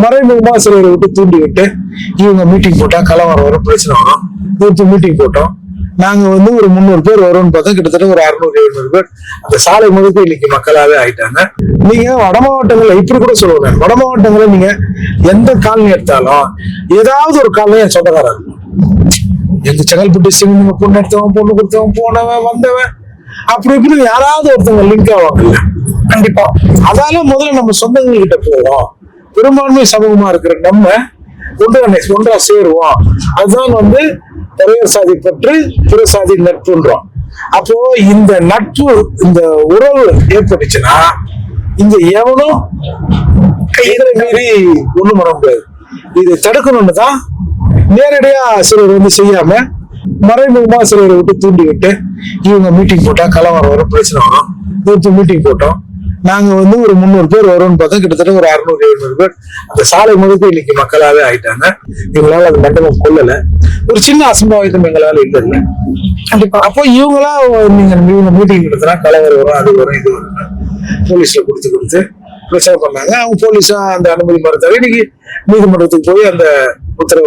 மறைமுகமா சிலரை விட்டு தூண்டி விட்டு இவங்க மீட்டிங் போட்டா கலவரம் வரும் பிரச்சனை வரும். நேற்று மீட்டிங் போட்டோம். நாங்க வந்து ஒரு முந்நூறு பேர் வரும்னு பார்த்தா கிட்டத்தட்ட ஒரு அறுநூறு எழுநூறு பேர். அந்த சாலை முழுக்க இன்னைக்கு மக்களாவே ஆயிட்டாங்க. நீங்க வட மாவட்டங்கள்ல இப்படி கூட சொல்லுவேன் வட மாவட்டங்கள்ல நீங்க எந்த காலனி எடுத்தாலும் ஏதாவது ஒரு காலனி என் சொந்தக்காரர். எங்க செங்கல்பட்டு சிவன் பொண்ணு எடுத்தவன் பொண்ணு கொடுத்தவன் போனவன் வந்தவன். அப்படி இப்படி யாராவது ஒருத்தவங்க லிங்க் ஆவாங்கல்ல. கண்டிப்பா. அதால முதல்ல நம்ம சொந்தங்கள் கிட்ட போவோம். பெரும்பான்மை சமூகமா இருக்கிற நம்ம ஒன்றா ஒன்றா சேருவோம். அதுதான் வந்து தலைவர் சாதி பற்று பிற சாதி நட்புன்றோம். அப்போ இந்த நட்பு இந்த உறவு ஏற்பட்டுச்சுன்னா இங்க எவனும் கைகளை மீறி ஒண்ணும் பண்ண முடியாது. இதை தடுக்கணும்னு தான் நேரடியா சிலர் வந்து செய்யாம மறைமுகமா சிலரை விட்டு தூண்டி விட்டு இவங்க மீட்டிங் போட்டா கலவரம் வரும் பிரச்சனை வரும். நேற்று மீட்டிங் போட்டோம். நாங்க வந்து ஒரு முந்நூறு பேர் வரும்னு பார்த்தா கிட்டத்தட்ட ஒரு அறுநூறு எழுநூறு பேர். அந்த சாலை முழுக்க இன்னைக்கு மக்களாவே ஆயிட்டாங்க. எங்களால அந்த மண்டபம் கொள்ளல ஒரு சின்ன அசம்பாவிதம் எங்களால இல்ல இல்ல. கண்டிப்பா. அப்போ இவங்களா நீங்க இவங்க மீட்டிங் நடத்தினா கலவரம் வரும் அது வரும் இது வரும். போலீஸ்ல கொடுத்து கொடுத்து பிரச்சனை பண்ணாங்க. அவங்க போலீஸா அந்த அனுமதி மறுத்தாரு இன்னைக்கு நீதிமன்றத்துக்கு போய் அந்த உத்தரவை